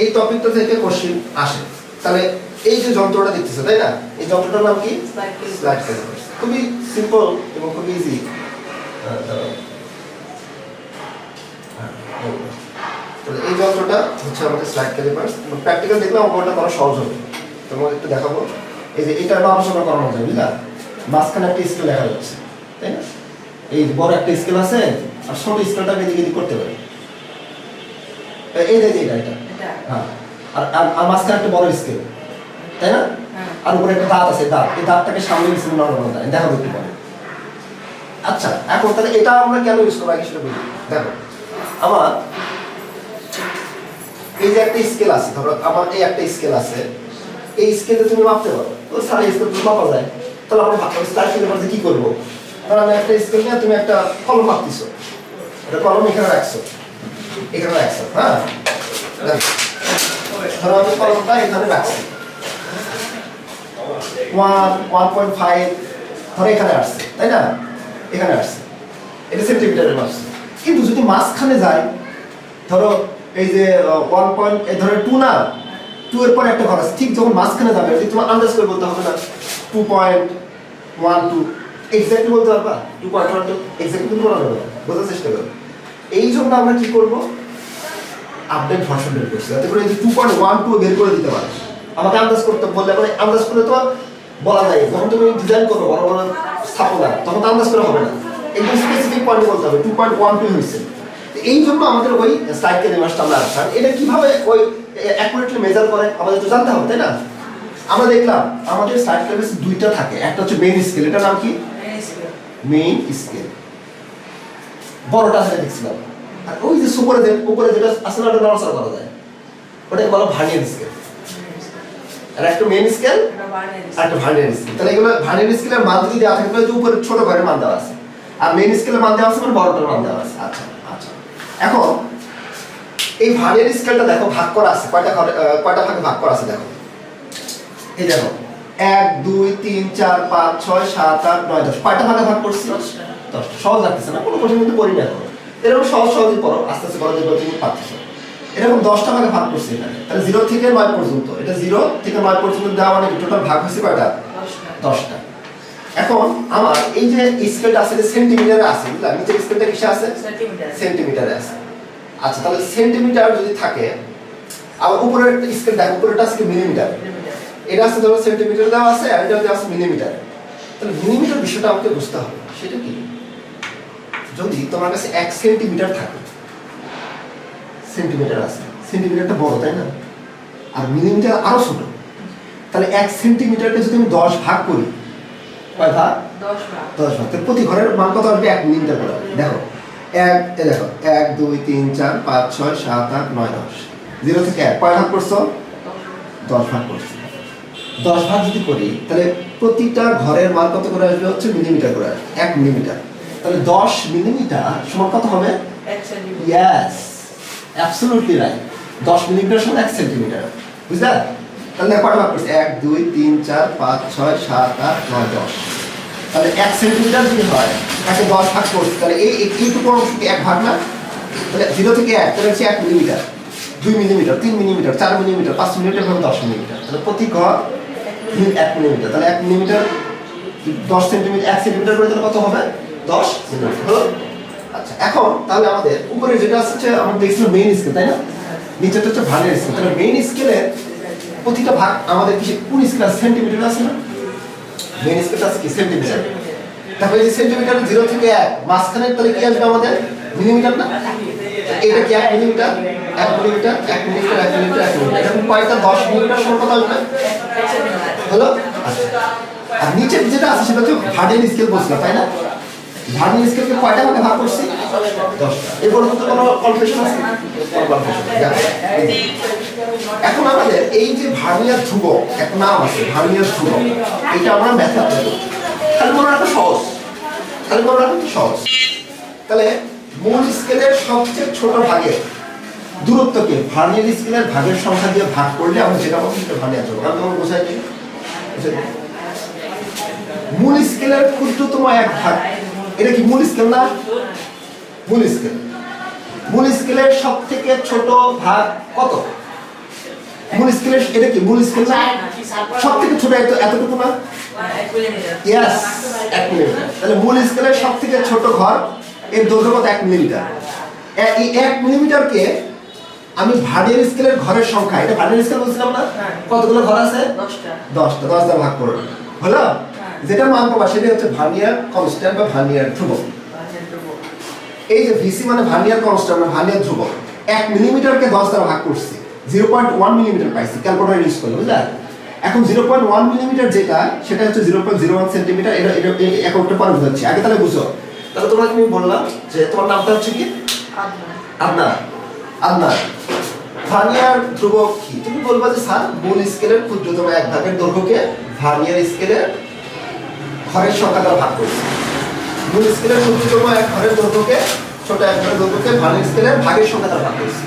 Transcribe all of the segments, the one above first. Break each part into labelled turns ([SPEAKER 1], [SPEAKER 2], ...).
[SPEAKER 1] এই টপিকটা থেকে কোশ্চিন আসে তাহলে এই যে যন্ত্রটা দেখতেছে তাই না এই যন্ত্রটার নাম কি
[SPEAKER 2] স্লাইড ক্যালিপার্স
[SPEAKER 1] খুবই সিম্পল এবং খুবই হ্যাঁ, ইজি তাহলে এই যন্ত্রটা হচ্ছে আমাদের স্লাইড ক্যালিপার্স প্র্যাকটিক্যাল দেখলে আমার ওটা করা সহজ হবে তোমাকে একটু দেখাবো এই যে এটা আলোচনা করানো যায় বুঝলা মাঝখানে একটা স্কেল দেখা যাচ্ছে তাই না এই বড় একটা স্কেল আছে আর ছোট স্কেলটা স্কেলটাকে এদিকে করতে পারি এই যে এটা এটা হ্যাঁ আর একটা বড় স্কেল তাই না হ্যাঁ। আর উপরে একটা আছে দাঁত এই সামনে দেখা আচ্ছা এখন তাহলে আমরা কেন দেখো আমার এই যে একটা স্কেল আছে ধরো আমার এই একটা স্কেল আছে এই স্কেলে তুমি মাপতে পারো তো স্কেল মাপা যায় তাহলে কি করবো তাহলে আমি একটা তুমি একটা কলম মাপতেছো এটা কলম এখানে রাখছো এখানে রাখছো হ্যাঁ ধরো আমি কলমটা এখানে রাখছি ওয়ান ওয়ান পয়েন্ট ফাইভ ধরো এখানে আসছে তাই না এখানে আসছে এটা সেন্টিমিটারে মাপছে কিন্তু যদি মাঝখানে যায় ধরো এই যে ওয়ান পয়েন্ট এই ধরো টু না টু এর পরে একটা ঘর আছে ঠিক যখন মাঝখানে যাবে তোমার আন্দাজ করে বলতে হবে না two point one two exactly বলতে পারবা two point one two exactly কিন্তু বলা বোঝার চেষ্টা করো এই জন্য আমরা কি করবো আপডেট ভার্সন বের করছে যাতে করে টু পয়েন্ট ওয়ান টু বের করে দিতে পারে আমাকে আন্দাজ করতে বললে মানে আন্দাজ করে তো বলা যায় যখন তুমি ডিজাইন করবো বড় বড় স্থাপনা তখন তো আন্দাজ করে হবে না একদম স্পেসিফিক পয়েন্ট বলতে হবে টু পয়েন্ট ওয়ান টু হয়েছে এই জন্য আমাদের ওই সাইকেল ইমার্সটা আমরা আসলাম এটা কিভাবে ওই অ্যাকুরেটলি মেজার করে আমাদের তো জানতে হবে তাই না আমরা দেখলাম আমাদের সাইকেল দুইটা থাকে একটা হচ্ছে মেইন স্কেল এটার নাম কি মেইন স্কেল বড়টা সেটা দেখছিলাম আর ওই যে সুপারে যে উপরে যেটা আসলে না ওটা নড়াচড়া করা যায় ওটাকে বলা ভার্নিয়ার স্কেল আর একটা মেন স্কেল আর একটা ভার্নিয়ার স্কেল তাহলে এগুলো ভার্নিয়ার স্কেলের মান যদি দেওয়া থাকে যে উপরে ছোট করে মান দেওয়া আছে আর মেন স্কেলের মান দেওয়া আছে মানে বড়টার মান দেওয়া আছে আচ্ছা আচ্ছা এখন এই ভার্নিয়ার স্কেলটা দেখো ভাগ করা আছে কয়টা কয়টা ভাগে ভাগ করা আছে দেখো এই দেখো এক দুই তিন চার পাঁচ ছয় সাত আট নয় দশ কয়টা ভাগে ভাগ করছি দশটা সহজ লাগতেছে না কোনো কঠিন কিন্তু এখন এরকম সহজ সহজে পড়ো আস্তে আস্তে পড়ো যেগুলো তুমি পাচ্ছ এরকম দশটা ভাগে ভাগ করছি এখানে তাহলে জিরো থেকে নয় পর্যন্ত এটা জিরো থেকে নয় পর্যন্ত দেওয়া মানে টোটাল ভাগ হয়েছে কয়টা দশটা এখন আমার এই যে স্কেলটা আছে যে সেন্টিমিটারে আছে বুঝলাম নিচের স্কেলটা কিসে আছে সেন্টিমিটারে আছে আচ্ছা তাহলে সেন্টিমিটার যদি থাকে আবার উপরের স্কেল দেখো উপরেটা আছে মিলিমিটার এটা আছে ধরো সেন্টিমিটার দেওয়া আছে আর এটা আছে মিলিমিটার তাহলে মিলিমিটার বিষয়টা আমাকে বুঝতে হবে সেটা কি যদি তোমার কাছে এক সেন্টিমিটার থাকে সেন্টিমিটার আছে সেন্টিমিটারটা বড় তাই না আর মিলিমিটার আরও ছোট তাহলে এক সেন্টিমিটারকে যদি আমি দশ ভাগ করি কয় ভাগ দশ ভাগ তাহলে প্রতি ঘরের মান কত আসবে এক মিলিমিটার করে দেখো এক দেখো এক দুই তিন চার পাঁচ ছয় সাত আট নয় দশ জিরো থেকে এক কয় ভাগ করছো দশ ভাগ করছো দশ ভাগ যদি করি তাহলে প্রতিটা ঘরের মান কত করে আসবে হচ্ছে মিলিমিটার করে আসবে এক মিলিমিটার তাহলে দশ মিলিমিটার সমান কত হবে ইয়াস অ্যাবসলুটলি রাইট দশ মিলিমিটার সমান এক সেন্টিমিটার বুঝলেন তাহলে কটা মাপ করছে এক দুই তিন চার পাঁচ ছয় সাত আট নয় দশ তাহলে এক সেন্টিমিটার যদি হয় তাকে দশ ভাগ করছি তাহলে এই এইটুকু অংশ এক ভাগ না তাহলে জিরো থেকে এক তাহলে হচ্ছে এক মিলিমিটার দুই মিলিমিটার তিন মিলিমিটার চার মিলিমিটার পাঁচ মিলিমিটার হবে দশ মিলিমিটার তাহলে প্রতি ঘর এক মিলিমিটার তাহলে এক মিলিমিটার দশ সেন্টিমিটার এক সেন্টিমিটার করে তাহলে কত হবে দশ হ্যাঁ? আচ্ছা এখন তাহলে আমাদের উপরে যেটা আসছে আমরা দেখছিলাম মেইন স্কেল তাই না নিচেটা হচ্ছে ভাগের স্কেল তাহলে মেইন স্কেলের প্রতিটা ভাগ আমাদের কিসে কোন স্কেল আছে সেন্টিমিটার আছে না মেইন স্কেলটা আছে কি সেন্টিমিটার তাহলে যে সেন্টিমিটার জিরো থেকে এক মাঝখানে তাহলে কি আসবে আমাদের মিলিমিটার না এটা কি এক মিলিমিটার এক মিলিমিটার এক মিলিমিটার এক মিলিমিটার এক মিলিমিটার এরকম কয়েকটা দশ মিলিমিটার সমান কথা আসবে হলো আচ্ছা। আর নিচের যেটা আছে সেটা হচ্ছে ভার্ডেন স্কেল বলছিলাম তাই না ভার্মি স্কেলকে কয়টা ভাগে ভাগ করছি এ পর্যন্ত কোনো আছে এখন আমাদের এই যে ভার্মিয়ার এক নাম আছে ভার্মিয়ার এটা আমরা তাহলে মনে রাখা সহজ তাহলে মনে রাখা সহজ তাহলে মূল স্কেলের সবচেয়ে ছোট ভাগের দূরত্বকে ভার্নিয়ার স্কেলের ভাগের সংখ্যা দিয়ে ভাগ করলে আমরা যেটা বলছি সেটা ভার্নিয়ার ধ্রুবক কারণ তোমার বোঝাই মূল স্কেলের ক্ষুদ্রতম এক ভাগ এটা কি মূল স্কেল না মূল স্কেল মূল স্কেলের সব থেকে ছোট ভাগ কত এটা কি না সব থেকে ছোট এত এতটুকু না ইয়াস এক মিলিমিটার তাহলে সব থেকে ছোট ঘর এর দৈর্ঘ্য কত এক মিলিমিটার এই এক মিলিমিটারকে আমি ভাড়ের স্কেলের ঘরের সংখ্যা এটা ভাড়ের স্কেল বলছিলাম না হ্যাঁ। কতগুলো ঘর আছে দশটা দশটা দশটা ভাগ করো হলো যেটা মান পাবা সেটা হচ্ছে ভার্নিয়ার কনস্ট্যান্ট বা ভার্নিয়ার ধ্রুবক এই যে ভিসি মানে ভার্নিয়ার কনস্ট্যান্ট মানে ভার্নিয়ার ধ্রুবক এক মিলিমিটারকে দশ দ্বারা ভাগ করছি জিরো পয়েন্ট ওয়ান মিলিমিটার পাইছি ক্যালকুলেটার ইউজ করলে বুঝলা এখন জিরো পয়েন্ট ওয়ান মিলিমিটার যেটা সেটা হচ্ছে zero point zero one centimetre এটা এটা একটা পরে বোঝাচ্ছি আগে তাহলে বুঝো তাহলে তোমাকে তুমি বললাম যে তোমার নামটা হচ্ছে কি আদনা আদনা ভার্নিয়ার ধ্রুবক কি তুমি বলবা যে স্যার মূল স্কেলের ক্ষুদ্রতম এক ভাগের দৈর্ঘ্যকে ভার্নিয়ার স্কেলের ঘরের সংখ্যা ভাগ করেছে মূল স্কেলের ক্ষুদ্রতম এক ঘরের দৈর্ঘ্যকে ছোট এক ঘরের দৈর্ঘ্যকে ভালো স্কেলের ভাগের সংখ্যা ভাগ করছি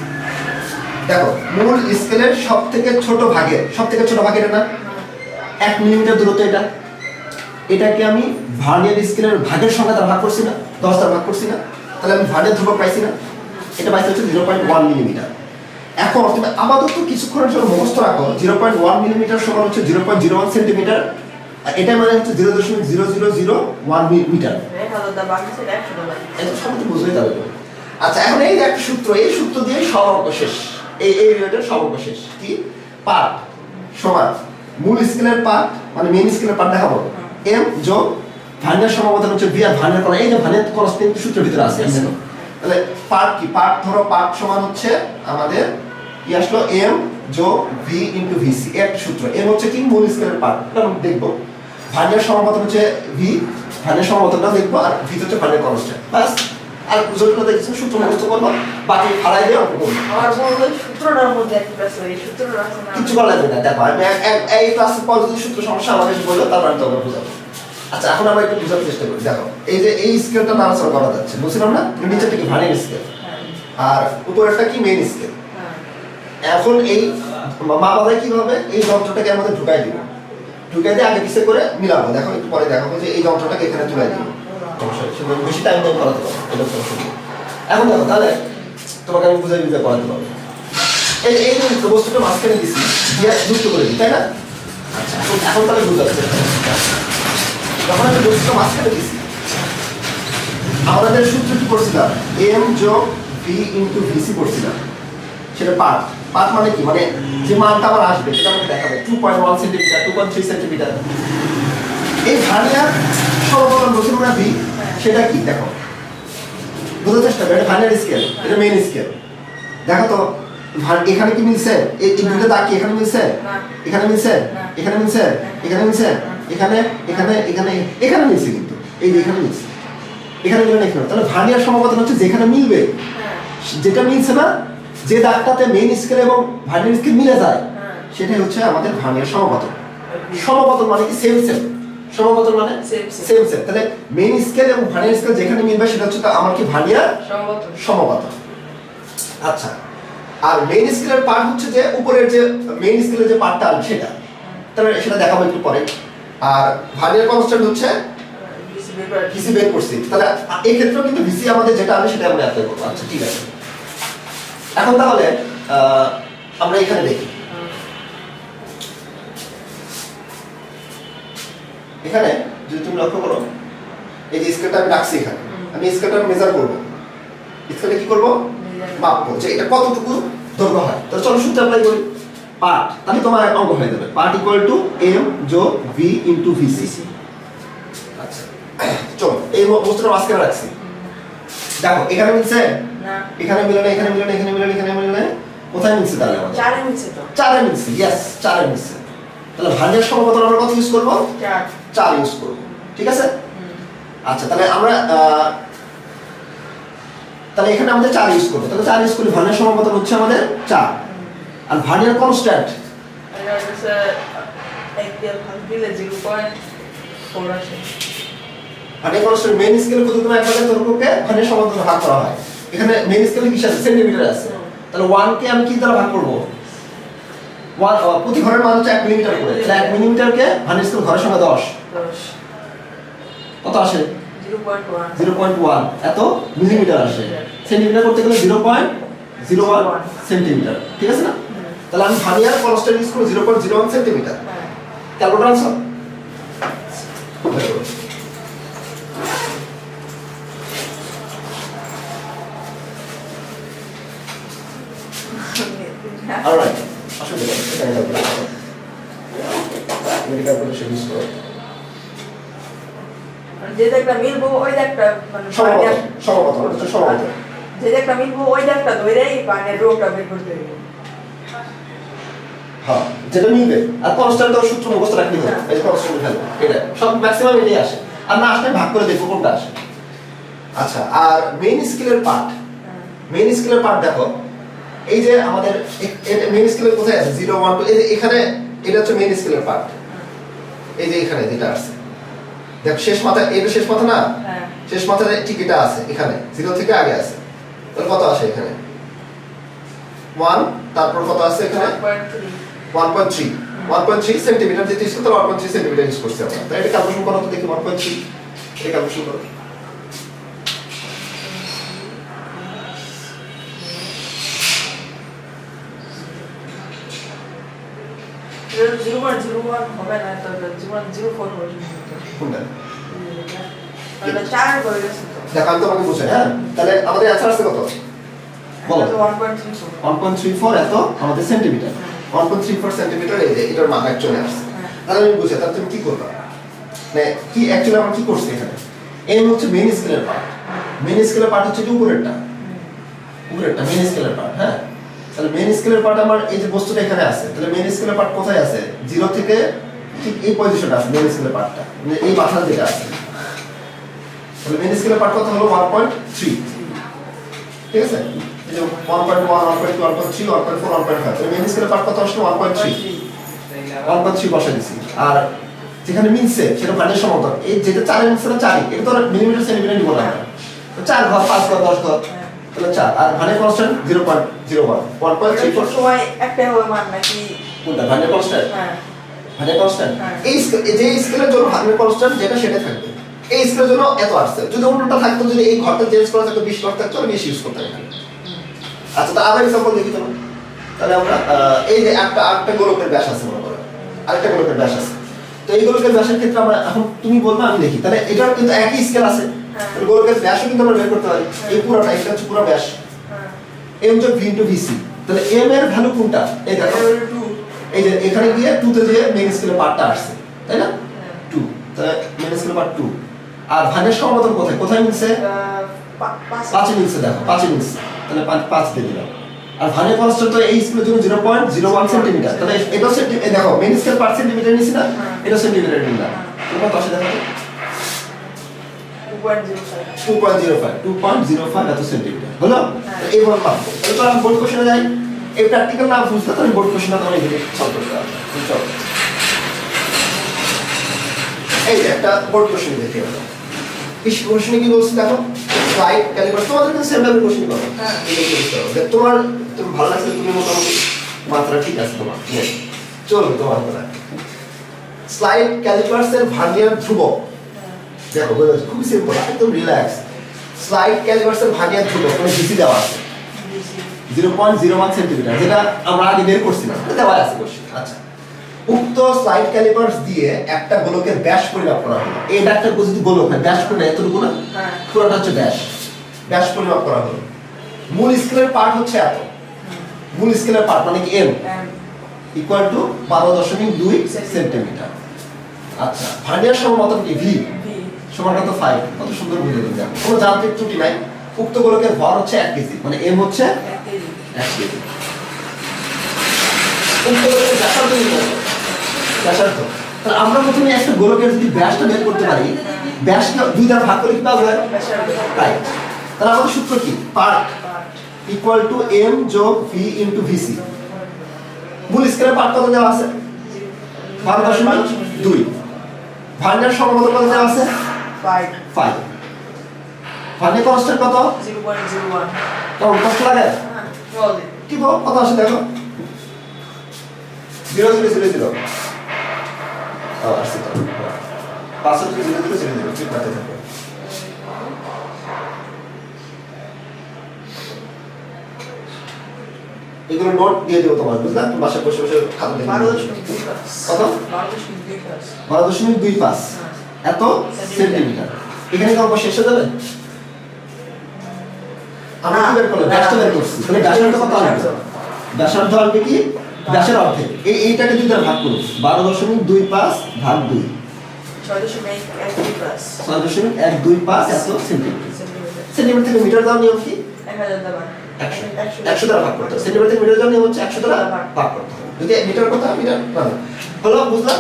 [SPEAKER 1] দেখো মূল স্কেলের সব থেকে ছোট ভাগে সব থেকে ছোট ভাগে এটা না এক মিলিমিটার দূরত্ব এটা এটাকে আমি ভার্নিয়ার স্কেলের ভাগের সংখ্যা দ্বারা ভাগ করছি না দশ দ্বারা ভাগ করছি না তাহলে আমি ভার্নিয়ার ধ্রুবক পাইছি না এটা পাইছে হচ্ছে জিরো পয়েন্ট ওয়ান মিলিমিটার এখন আমাদের তো কিছুক্ষণের জন্য মুখস্থ রাখো জিরো পয়েন্ট ওয়ান মিলিমিটার সমান হচ্ছে zero point zero one centimetre আর এটা মানে হচ্ছে জিরো দশমিক zero zero zero one metre এত সব তো যাবে আচ্ছা এখন এই একটা সূত্র এই সূত্র দিয়ে সর্বশেষ এই এই রিলেটেড সর্বশেষ কি পার্ট সমান মূল স্কেলের পার্ট মানে মেন স্কেলের পার্ট দেখাবো এম যোগ ভানের সমাবর্তন হচ্ছে বি আর ভানের করা এই যে ভানের করস তিন সূত্র ভিতরে আছে তাহলে পার্ট কি পার্ট ধরো পার্ট সমান হচ্ছে আমাদের কি আসলো এম যোগ ভি ইন্টু ভিসি এক সূত্র এম হচ্ছে কি মূল স্কেলের পার্ট দেখবো ভানের সমাপতন হচ্ছে ভি ভানের সমাপতনটা দেখবো আর ভি হচ্ছে ভানের কনস্ট্যান্ট বাস আর জটিলতা কিছু সূত্র মুখস্থ করবো বাকি ফালাই দিয়ে অঙ্ক কিছু বলা যায় না দেখো আমি এই ক্লাসের পর যদি সূত্র সমস্যা আমাকে বললো তারপর আমি তোমাকে বোঝাবো আচ্ছা এখন আমরা একটু বোঝার চেষ্টা করি দেখো এই যে এই স্কেলটা নাড়াচড়া করা যাচ্ছে বুঝছিলাম না নিচেরটা কি ভানের স্কেল আর উপরেরটা কি মেইন স্কেল হ্যাঁ। এখন এই মা বাবা কিভাবে এই যন্ত্রটাকে আমাদের ঢুকাই দিবে ঢুকে দিয়ে আগে কিসে করে মিলাবো দেখো একটু পরে দেখো যে এই যন্ত্রটাকে এখানে তুলে দিই বেশি টাইম করাতে এখন দেখো তাহলে তোমাকে আমি বুঝে বুঝে করাতে পারবো এই এই বস্তুটা মাঝখানে দিছি যুক্ত করে দিই তাই না আচ্ছা এখন তাহলে বুঝতে যখন আমি বস্তুটা মাঝখানে দিছি আমাদের সূত্রটি পড়ছিলাম এম যোগ ভি ইন্টু ভিসি পড়ছিলাম সেটা পার্ট পাঁচ মানে কি মানে যে মানটা আমার আসবে সেটা আমাকে দেখাবে two point one centimetre two point three centimetre এই ভার্নিয়ার সর্বপ্রথম রসিমোগ্রাফি সেটা কি দেখো বুঝতে চেষ্টা করো এটা ভার্নিয়ার স্কেল এটা মেইন স্কেল দেখো তো এখানে কি মিলছে এই দুটো দাগ কি এখানে মিলছে এখানে মিলছে এখানে মিলছে এখানে মিলছে এখানে এখানে এখানে এখানে মিলছে কিন্তু এই যে এখানে মিলছে এখানে মিলবে এখানে তাহলে ভার্নিয়ার সমাবর্তন হচ্ছে যেখানে মিলবে যেটা মিলছে না যে দাগটাতে মেন স্কেল এবং ভার্নিয়ার স্কেল মিলে যায় হ্যাঁ। সেটাই হচ্ছে আমাদের ভার্নিয়ার সমপতন সমপতন মানে কি সেম সেম সমপতন মানে সেম সেম তাহলে মেন স্কেল এবং ভার্নিয়ার স্কেল যেখানে মিলবে সেটা হচ্ছে আমার কি ভার্নিয়ার সমপতন আচ্ছা আর মেইন স্কেলের পার্ট হচ্ছে যে উপরের যে মেইন স্কেলের যে পার্টটা সেটা তাহলে সেটা দেখাবো একটু পরে আর ভার্নিয়ার কনস্ট্যান্ট হচ্ছে ভিসি বের করছি তাহলে এই ক্ষেত্রেও কিন্তু ভিসি আমাদের যেটা আছে সেটা আমরা অ্যাপ্লাই করবো আচ্ছা ঠিক আছে এখন তাহলে আমরা এখানে দেখি এখানে যদি তুমি লক্ষ্য করো এই যে স্কেলটা আমি রাখছি এখানে আমি স্কেলটা মেজার করবো স্কেলটা কি করবো মাপবো যে এটা কতটুকু দৈর্ঘ্য হয় তো চলো সূত্র অ্যাপ্লাই করি পার্ট তাহলে তোমার অঙ্ক হয়ে যাবে পার্ট ইকুয়াল টু এম জো ভি ইন্টু সি আচ্ছা চলো এই বস্তুটা মাঝখানে রাখছি দেখো এখানে মিলছে এখানে মিলে না এখানে মিলে না এখানে মিলে না এখানে মিলে না কোথায় মিলছে তাহলে আমাদের
[SPEAKER 2] চারে মিলছে তো
[SPEAKER 1] চারে মিলছে ইয়েস চারে মিলছে তাহলে ভাজের সমকত আমরা কত ইউজ করব চার ইউজ করব ঠিক আছে আচ্ছা তাহলে আমরা তাহলে এখানে আমাদের চার ইউজ করব তাহলে চার ইউজ করি ভানের সমকত হচ্ছে আমাদের চার আর ভানের কনস্ট্যান্ট ভানের কনস্ট্যান্ট মেইন স্কেলে কত তোমার একবারে তরুণকে ভানের সমকত ভাগ করা হয় এখানে মেন স্কেলে কি আছে সেন্টিমিটার আছে তাহলে ওয়ানকে আমি কি দ্বারা ভাগ করবো প্রতি ঘরের মান হচ্ছে এক মিলিমিটার করে তাহলে এক মিলিমিটারকে ভানিস ঘরের সঙ্গে দশ কত আসে জিরো পয়েন্ট ওয়ান এত মিলিমিটার আসে সেন্টিমিটার করতে গেলে zero point zero one centimetre ঠিক আছে না তাহলে আমি ভানিয়ার কনস্ট্যান্ট ইউজ করবো zero point zero one centimetre calculator answer All right. মিলবো ওই হ্যাঁ, যেটা মিলবে আর খরচটা তো সূত্র মুখস্থ রাখতে এটা সব ম্যাক্সিমাম এটাই আসে আর না আসলে ভাগ করে দেখবো কোনটা আসে আচ্ছা আর মেইন স্কিলের পার্ট মেইন স্কিলের পার্ট দেখো এই যে আমাদের মেইন স্কেলের কোথায় আছে জিরো ওয়ান টু এখানে এটা হচ্ছে মেইন স্কেলের পার্ট এই যে এখানে যেটা আছে দেখ শেষ মাথা এটা শেষ মাথা না হ্যাঁ। শেষ মাথার ঠিক এটা আছে এখানে জিরো থেকে আগে আছে তাহলে কত আছে এখানে ওয়ান তারপর কত আছে এখানে one point three one point three centimetre যেতে ইউজ করতে one point three centimetre use করছে আমরা তাই এটা ক্যালকুলেশন করা তো দেখি ওয়ান পয়েন্ট থ্রি এটা ক্যালকুলেশন করো
[SPEAKER 2] জিরো পয়েন্ট জিরো ওয়ান হবে না তো জিরো জিরো ফোর কোনটা চার হয়ে গেছে
[SPEAKER 1] দেখ আমি হ্যাঁ তাহলে আমাদের অ্যান্সার আসছে কত বলো 1.34 এত আমাদের সেন্টিমিটার 1.34 সেন্টিমিটার এই যে এটার মান চলে আসছে হ্যাঁ। তাহলে আমি বুঝে তাহলে তুমি কি করবে মানে কি অ্যাকচুয়ালি আমরা কি এখানে এম হচ্ছে মেন স্কেলের পার্ট মেন স্কেলের পার্ট হচ্ছে উপরেরটা উপরেরটা মেন স্কেলের পার্ট হ্যাঁ তাহলে মেইন স্কেলের পার্ট আমার এই যে বস্তুটা এখানে আছে তাহলে মেইন স্কেলের পার্ট কোথায় আছে জিরো থেকে ঠিক এই পজিশনটা আছে মেন স্কেলের পার্টটা মানে এই মাথার দিকে আছে তাহলে মেইন স্কেলের পার্ট কত হলো ওয়ান পয়েন্ট ঠিক আছে one point one three main স্কেলের পার্ট কত আসলো one point three one three দিছি আর যেখানে মিলছে সেটা মানের সমতল এই যেটা চারের মিলছে চারি এটা তো মিলিমিটার সেন্টিমিটার বলা হয় চার ঘর পাঁচ ঘর দশ ঘর হ্যাঁ। হ্যাঁ। যে আচ্ছা তা আবার দেখি তাহলে আমরা এই যে একটা ব্যাস আছে মনে করো আরেকটা গোলকের ব্যাস আছে তো এই গোলকের ব্যাসের ক্ষেত্রে আমরা এখন তুমি বলবে আমি দেখি তাহলে এটার কিন্তু একই স্কেল আছে গোলকের হ্যাঁ। ব্যাসও কিন্তু আমরা বের করতে পারি এই পুরোটা এটা হচ্ছে পুরো ব্যাস এম যোগ ভি ইন্টু ভিসি তাহলে এম এর ভ্যালু কোনটা এই দেখো এই যে এখানে গিয়ে টু তে যে মেন স্কেলের পার্টটা আসছে তাই না টু হ্যাঁ। তাহলে মেন স্কেলের পার্ট টু আর ভাগের সমবর্তন কোথায় কোথায় মিলছে পাঁচে মিলছে দেখো পাঁচে মিলছে তাহলে পাঁচ দিয়ে দিলাম আর ভানের কনস্ট্যান্ট তো এই স্কুলের জন্য zero point zero one centimetre তাহলে এটা সেন্টিমিটার দেখো মেন স্কেল পার সেন্টিমিটার নিছি না হ্যাঁ। এটা সেন্টিমিটার নিলাম তোমার পাশে দেখো সেন্টিমিটার হলো হ্যাঁ। তোমাদের কাছে সেম হ্যাঁ। তোমার তুমি ভালো লাগছে তুমি মোটামুটি মাত্রা ঠিক আছে তোমার চলো তোমার কথা স্লাইড ক্যালিপার্সের ভার্নিয়ার ধ্রুবক দেখো বোঝা যাচ্ছে সিম্পল একদম রিল্যাক্স স্লাইড ক্যালিভার্সের ভাগে দুটো কোনো ডিসি দেওয়া আছে zero point zero one centimetre যেটা আমরা আগে বের করছিলাম দেওয়া আছে কোশ্চেন আচ্ছা উক্ত স্লাইড ক্যালিপার্স দিয়ে একটা গোলকের ব্যাস পরিমাপ করা হলো এটা একটা যদি গোলক হয় ব্যাস করে এতটুকু না হ্যাঁ। পুরোটা হচ্ছে ব্যাস ব্যাস পরিমাপ করা হলো মূল স্কেলের পার্ট হচ্ছে এত মূল স্কেলের পার্ট মানে কি এম ইকুয়াল টু বারো দশমিক দুই সেন্টিমিটার আচ্ছা ভার্নিয়ার সমমতন কি ভি সমান কত 5 কত সুন্দর বুঝে দেবে কোনো যান্ত্রিক ত্রুটি নাই উক্ত গোলকের ভর হচ্ছে 1 কেজি মানে এম হচ্ছে 1 কেজি উক্ত গোলকের ব্যাসার্ধ ব্যাসার্ধ তাহলে আমরা প্রথমে একটা গোলকের যদি ব্যাসটা বের করতে পারি ব্যাসটা দুই দ্বারা ভাগ করে কি তাই তাহলে আমাদের সূত্র কি পার্ট ইকুয়াল টু যোগ ভি ইন্টু ভিসি মূল স্কেলের পার্ট কত দেওয়া আছে বারো দুই কত দেওয়া আছে ফাইভ ফাইভ ফানি কত
[SPEAKER 2] জিরো পয়েন্ট জিরো লাগে
[SPEAKER 1] হ্যাঁ, কি বল কত আসে দেখো জিরো জিরো জিরো জিরো আসছে তো এগুলো নোট দিয়ে দেবো তোমার বুঝলা তুমি বাসায় বসে বসে
[SPEAKER 2] খাতা দেখে বারো দশমিক দুই পাঁচ
[SPEAKER 1] বারো দশমিক দুই পাঁচ এত সেন্টিমিটার এখানে কি অঙ্ক শেষ হয়ে যাবে বারো দশমিক দুই পাঁচ ভাগ ছয় দশমিক এক দুই সেন্টিমিটার মিটার কি একশো ভাগ মিটার দাম হচ্ছে ভাগ মিটার কথা মিটার বুঝলাম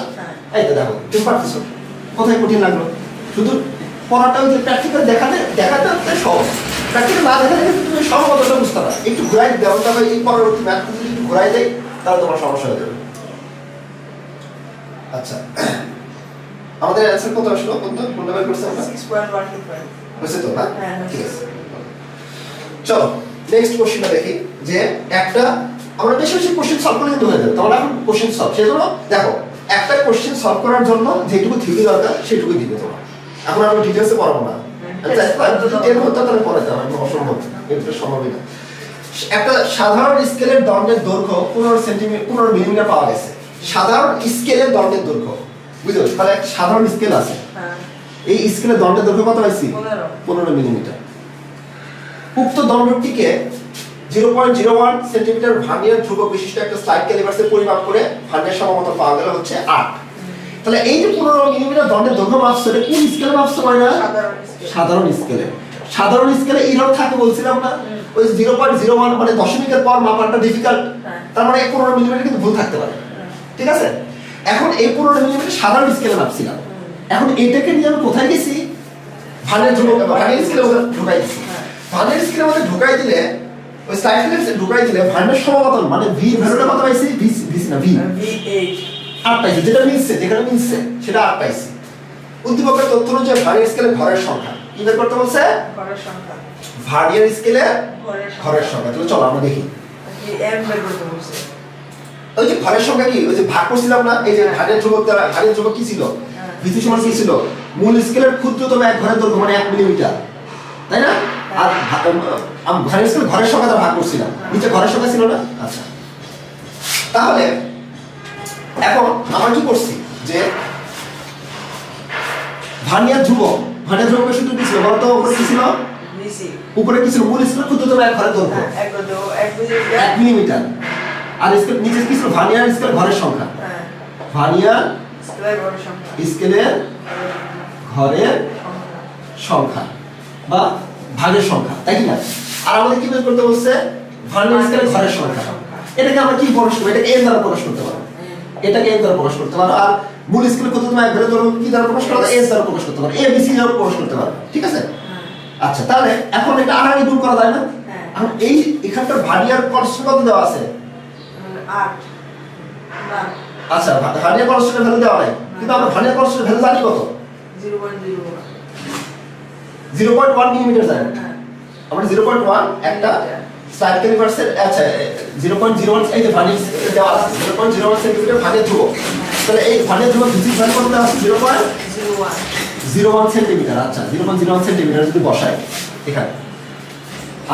[SPEAKER 1] হ্যাঁ। এই দেখো পারতেছো কোথায় কঠিন লাগলো শুধু পড়াটা ওই যে প্র্যাকটিক্যাল দেখাতে দেখাতে হচ্ছে সহজ প্র্যাকটিক্যাল না দেখা দেখে তুমি সহমতটা বুঝতে পারো একটু ঘুরাই দেবো তবে এই পরবর্তী ম্যাথ যদি ঘুরাই দেয় তাহলে তোমার সমস্যা হয়ে যাবে আচ্ছা আমাদের অ্যান্সার কত আসলো কত কোন নাম্বার করছে
[SPEAKER 2] আমরা 6.1 হয়েছে তো না হ্যাঁ, ঠিক আছে
[SPEAKER 1] চলো নেক্সট কোশ্চেনটা দেখি যে একটা আমরা বেশি বেশি কোশ্চেন সলভ করলে কিন্তু হয়ে যাবে তাহলে এখন কোশ্চেন সলভ সেজন্য দেখো একটা কোশ্চেন সলভ করার জন্য যেটুকু থিওরি দরকার সেটুকু দিবে তোমার এখন আমরা ডিটেলসে পড়াবো না হ্যাঁ। আচ্ছা, হ্যাঁ। তাহলে অসম্ভব না একটা সাধারণ স্কেলের দৈর্ঘ্য পনেরো সেন্টিমিটার পনেরো পাওয়া গেছে সাধারণ স্কেলের দণ্ডের দৈর্ঘ্য বুঝতে তাহলে সাধারণ স্কেল আছে হ্যাঁ। এই স্কেলের দণ্ডের দৈর্ঘ্য কত পাইছি পনেরো উক্ত দণ্ডটিকে zero point zero one centimetre vernier ধ্রুবক বিশিষ্ট একটা স্লাইড পরিমাপ করে ভার্নিয়ার পাওয়া গেল হচ্ছে আট তাহলে এই যে পনেরো মিলিমিটার দণ্ডের দৈর্ঘ্য এটা কোন স্কেলে হয় না সাধারণ স্কেলে সাধারণ স্কেলে ইরর থাকে বলছিলাম না ওই জিরো পয়েন্ট জিরো ওয়ান মানে দশমিকের পর মাপাটা ডিফিকাল্ট হ্যাঁ। তার মানে পনেরো মিলিমিটার কিন্তু ভুল থাকতে পারে ঠিক আছে এখন এই পনেরো মিলিমিটার সাধারণ স্কেলে মাপছিলাম এখন এটাকে নিয়ে আমি কোথায় গেছি ভানের ঢুকাই দিছি ভানের স্কেলে আমাদের ঢুকাই দিলে ওই সাইফিলেক্স ঢুকাই দিলে ভাইনের সমাবতন মানে ভি ভ্যালুটা কত পাইছি ভি ভি না ভি আট পাইছি যেটা মিলছে যেখানে মিলছে সেটা আট পাইছি উদ্দীপকের তথ্য অনুযায়ী ভারের স্কেলে ঘরের সংখ্যা কি বের করতে বলছে ঘরের সংখ্যা ভারিয়ার স্কেলে ঘরের সংখ্যা তাহলে চলো আমরা দেখি
[SPEAKER 2] এম বের করতে বলছে
[SPEAKER 1] ওই যে ঘরের সংখ্যা কি ওই যে ভাগ করছিলাম না এই যে হাড়ের ধ্রুবক দ্বারা হাড়ের ধ্রুবক কি ছিল হ্যাঁ। ভিত্তি সমান কি ছিল মূল স্কেলের ক্ষুদ্রতম এক ঘরের দৈর্ঘ্য মানে এক মিলিমিটার তাই না হ্যাঁ। আর আমি ঘরের স্কুল ঘরের সংখ্যাটা ভাগ করছিলাম নিচে ঘরের সংখ্যা ছিল না আচ্ছা তাহলে এখন আমরা কি করছি যে ভানিয়া ধ্রুবক ভানিয়া ধ্রুবকের সূত্র কি ছিল বলতো উপরে কি ছিল উপরে কি ছিল মূল স্কুল ক্ষুদ্রতম এক ঘরের দৈর্ঘ্য
[SPEAKER 2] হ্যাঁ,
[SPEAKER 1] এক মিলিমিটার আর স্কেল নিচে কি ছিল ভানিয়ার স্কেল ঘরের সংখ্যা হ্যাঁ। ভানিয়া স্কেলের ঘরের সংখ্যা বা ভাগের সংখ্যা তাই কি না আর আমাদের কি বের করতে বলছে স্কেলে ঘরের সংখ্যা এটাকে আমরা কি প্রকাশ করবো এটাকে এর দ্বারা প্রকাশ করতে পারো এটাকে এর দ্বারা প্রকাশ করতে পারো আর মূল স্কেলে কত তুমি একবারে ধরো কি দ্বারা প্রকাশ করো এস দ্বারা প্রকাশ করতে পারো এ বি সি দ্বারা প্রকাশ করতে পারো ঠিক আছে হ্যাঁ। আচ্ছা তাহলে এখন এটা আর আড়াআড়ি দূর করা যায় না আর হ্যাঁ। এই এখানটার ভাগিয়ার কনস্ট্যান্ট কত দেওয়া আছে আচ্ছা ভাগিয়ার কনস্ট্যান্টের ভ্যালু দেওয়া নাই কিন্তু আমরা ভাগিয়ার কনস্ট্যান্টের ভ্যালু জানি কত 0.01 জিরো পয়েন্ট ওয়ান মিলিমিটার জানি আমরা জিরো পয়েন্ট ওয়ান একটা সার্কেল ভার্সের আচ্ছা জিরো পয়েন্ট জিরো ওয়ান দেওয়া আছে zero point zero one centimetre ভানে ধ্রুব তাহলে এই ভানে ধ্রুব ভিজিট ভান করতে আছে জিরো পয়েন্ট জিরো ওয়ান আচ্ছা zero point zero one centimetre যদি বসাই এখানে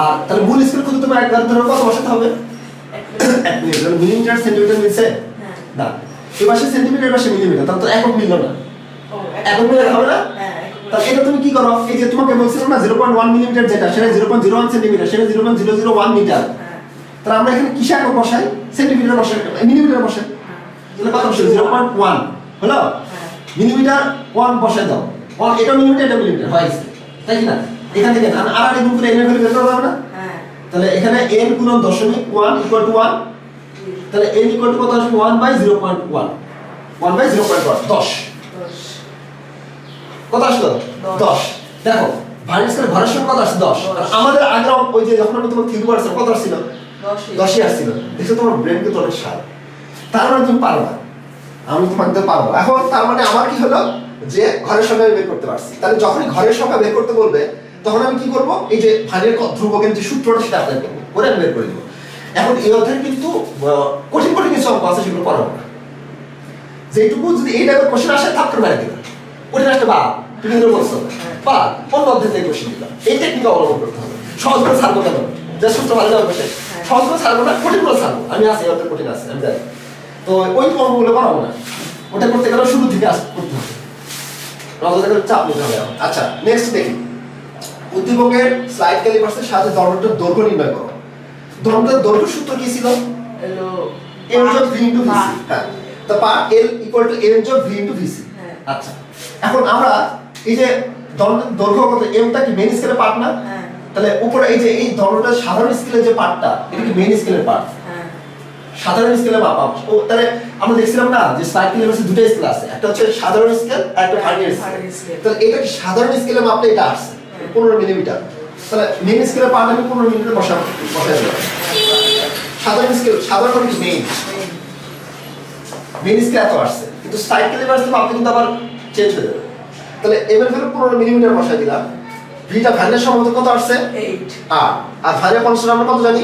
[SPEAKER 1] আর তাহলে মূল স্কেল কত তোমার একবার ধরো কত বসাতে হবে এক মিলিমিটার সেন্টিমিটার মিলছে হ্যাঁ। না এবার সে সেন্টিমিটার এবার সে মিলিমিটার তার তো একক মিলল না একক মিললে হবে না তা এটা তুমি কি করো এই যে তোমাকে বলছিলাম না জিরো পয়েন্ট ওয়ান মিলিমিটার যেটা সেটা zero point zero one centimetre সেটা zero point zero zero one metre তাহলে আমরা এখানে কিসে আগে বসাই সেন্টিমিটার বসাই মিলিমিটার বসাই তাহলে কত বসাই জিরো পয়েন্ট ওয়ান হলো মিলিমিটার হ্যাঁ। ওয়ান বসাই দাও ওয়ান এটা মিলিমিটার এটা মিলিমিটার হয় তাই না এখান থেকে আর আর গুণ করে এর ভ্যালু বের না হ্যাঁ। তাহলে এখানে এন গুণন দশমিক ওয়ান ইকুয়াল টু ওয়ান তাহলে এন ইকুয়াল টু কত আসবে one by zero point one one by zero point one দশ কত আসলো দশ দেখো ভার্নিসের ভরের সময় কত আসছে দশ আমাদের আগে ওই যে যখন আমি তোমার থিঙ্ক পারছিলাম কত আসছিল দশই আসছিল দেখছো তোমার ব্রেন কিন্তু অনেক সার তার মানে তুমি পারবা আমি তোমাকে পারবো এখন তার মানে আমার কি হলো যে ঘরের সময় বের করতে পারছি তাহলে যখনই ঘরের সংখ্যা বের করতে বলবে তখন আমি কি করবো এই যে ভাগের ধ্রুবকের যে সূত্রটা সেটা আপনাকে করবো করে আমি বের করে দেবো এখন এই অধ্যায়ে কিন্তু কঠিন কঠিন কিছু অঙ্ক আছে সেগুলো পড়াবো না যেটুকু যদি এই টাইপের কোশ্চেন আসে থাপ্পড় মেরে দেবে ওটা একটা বা তুমি ধরে বলছো বা অন্য অধ্যায় বসে দিলাম এই টেকনিক অবলম্বন করতে হবে সহজ করে ছাড়বো কেন যে সূত্র ভালো যাবে শেষ সহজ করে ছাড়বো না কঠিন করে ছাড়বো আমি আছি অত তো ওই কর্মগুলো বানাবো না ওটা করতে গেলে শুরু থেকে আস করতে হবে রজতাকে চাপ নিতে হবে আচ্ছা নেক্সট দেখি উদ্দীপকের স্লাইড ক্যালিপার্সের সাহায্যে ধর্মটার দৈর্ঘ্য নির্ণয় করো ধর্মটার দৈর্ঘ্য সূত্র কি ছিল এমজ অফ ভি ইনটু ভিসি হ্যাঁ তো পা এল ইকুয়াল টু এমজ ভি ইনটু ভিসি আচ্ছা এখন আমরা এই যে দৈর্ঘ্যগত এমটা কি মেন স্কেলের পার্ট না হ্যাঁ। তাহলে উপরে এই যে এই ধরনটা সাধারণ স্কেলের যে পার্টটা এটা কি মেন স্কেলের পার্ট সাধারণ স্কেলে মাপা ও তাহলে আমরা দেখছিলাম না যে সাইকেলের মধ্যে দুটো স্কেল আছে একটা হচ্ছে সাধারণ স্কেল আর একটা ভার্নিয়ার হ্যাঁ, স্কেল তাহলে এটা কি সাধারণ স্কেলে মাপলে এটা আসছে 15 হ্যাঁ। মিলিমিটার তাহলে মেন স্কেলে পার্ট আমি 15 মিলিমিটার বসাবো বসা দিলাম সাধারণ স্কেল সাধারণ মেইন মেন স্কেল এত আসছে কিন্তু সাইকেলের মধ্যে মাপলে কিন্তু আবার চেঞ্জ হয়ে যাবে তাহলে এম এর ভ্যালু পনেরো মিলিমিটার বসাই দিলাম ভিটা ভ্যালের সম্ভবত কত আসছে আর আর ভ্যালের কনস্ট্যান্ট আমরা কত জানি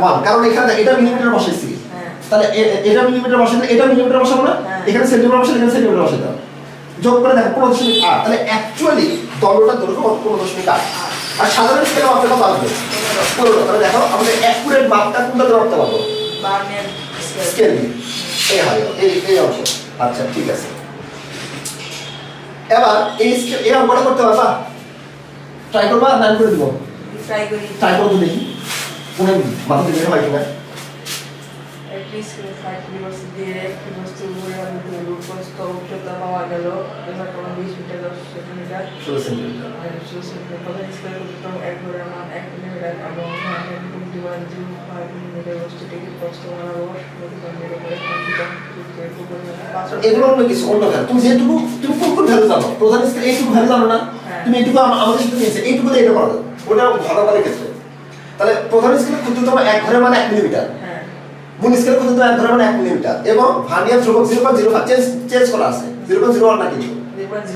[SPEAKER 1] ওয়ান কারণ এখানে এটা মিলিমিটার বসাইছি হ্যাঁ। তাহলে এটা মিলিমিটার বসাই এটা মিলিমিটার বসাবো না হ্যাঁ। এখানে সেন্টিমিটার বসাই এখানে সেন্টিমিটার বসাই দাও যোগ করে দেখো পনেরো দশমিক আট তাহলে অ্যাকচুয়ালি তলটার দৈর্ঘ্য কত পনেরো দশমিক আট আর সাধারণ স্কেলে মাপটা কত আসবে পনেরো তাহলে দেখো আমাদের অ্যাকুরেট মাপটা কোনটাতে মাপতে পারবো স্কেল এই হয় এই এই অংশ আচ্ছা ঠিক আছে এবার এই স্কেল এই অঙ্কটা করতে পারবা ট্রাই করবা আর করে দিব ট্রাই করি ট্রাই করো দেখি কোন মাথা থেকে বের হয় কিনা এবং এগুলো অন্য কিছু অন্য কাজ তুমি যেটুকু তুমি কোন ভ্যালু জানো প্রধান এইটুকু ভ্যালু জানো না হ্যাঁ। তুমি এইটুকু আমাদের সাথে নিয়েছে এইটুকু দিয়ে এটা করা ওটা ভালো ভালো ক্ষেত্রে তাহলে প্রধান স্কেলে ক্ষুদ্রতম এক ঘরে মানে এক মিলিমিটার মূল স্কেলে ক্ষুদ্রতম এক ঘরে মানে এক মিলিমিটার এবং ভার্নিয়ার ধ্রুবক zero point zero five change change করা আছে জিরো পয়েন্ট জিরো ওয়ান না zero point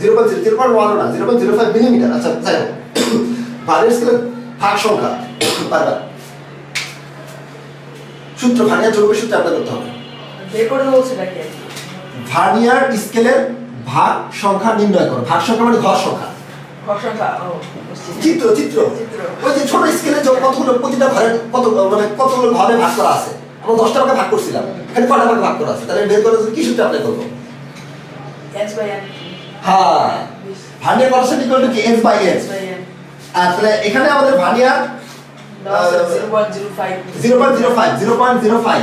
[SPEAKER 1] zero zero point one না zero point zero five millimetre আচ্ছা যাই হোক ভার্নিয়ার ভাগ সংখ্যা বারবার সূত্র ভার্নিয়ার ধ্রুবকের সূত্র অ্যাপ্লাই করতে হবে ভার্নিয়ার স্কেলের ভাগ সংখ্যা নির্ণয় করো ভাগ সংখ্যা মানে ঘর সংখ্যা চিত্র চিত্র ওই যে ছোট স্কেলে কতগুলো প্রতিটা ঘরে কত মানে কতগুলো ঘরে ভাগ করা আছে আমরা দশটা ভাগে ভাগ করছিলাম এখানে কটা ভাগে ভাগ করা আছে তাহলে বের করে কি সূত্রে অ্যাপ্লাই করবো হ্যাঁ ভার্নিয়ার কনস্ট্যান্ট ইকুয়াল টু কি এক্স বাই এক্স আসলে এখানে আমাদের vernier
[SPEAKER 2] zero point zero five
[SPEAKER 1] zero point zero five zero point zero five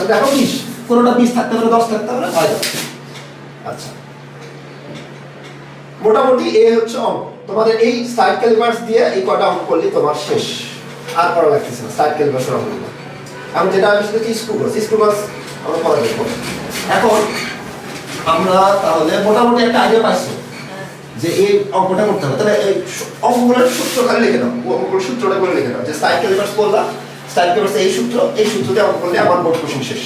[SPEAKER 1] তাহলে দেখো বিশ কোনোটা বিশ থাকতে পারে দশ থাকতে পারে হয় আচ্ছা মোটামুটি এ হচ্ছে অঙ্ক তোমাদের এই সাইড ক্যালিভার্স দিয়ে এই কটা অঙ্ক করলে তোমার শেষ আর লাগতেছে না সাইড এখন যেটা আমি স্ক্রুবাস স্ক্রুবাস আমরা পরে দেখবো এখন আমরা তাহলে মোটামুটি একটা আইডিয়া পাইছি যে এই অঙ্কটা করতে হবে তাহলে অঙ্কগুলোর সূত্র লিখে নাও অঙ্কগুলোর সূত্রটা করে লিখে নাও যে সাইড ক্যালিভার্স করলাম স্যারকে এই সূত্র এই সূত্রতে অঙ্ক করলে আমার বোর্ড শেষ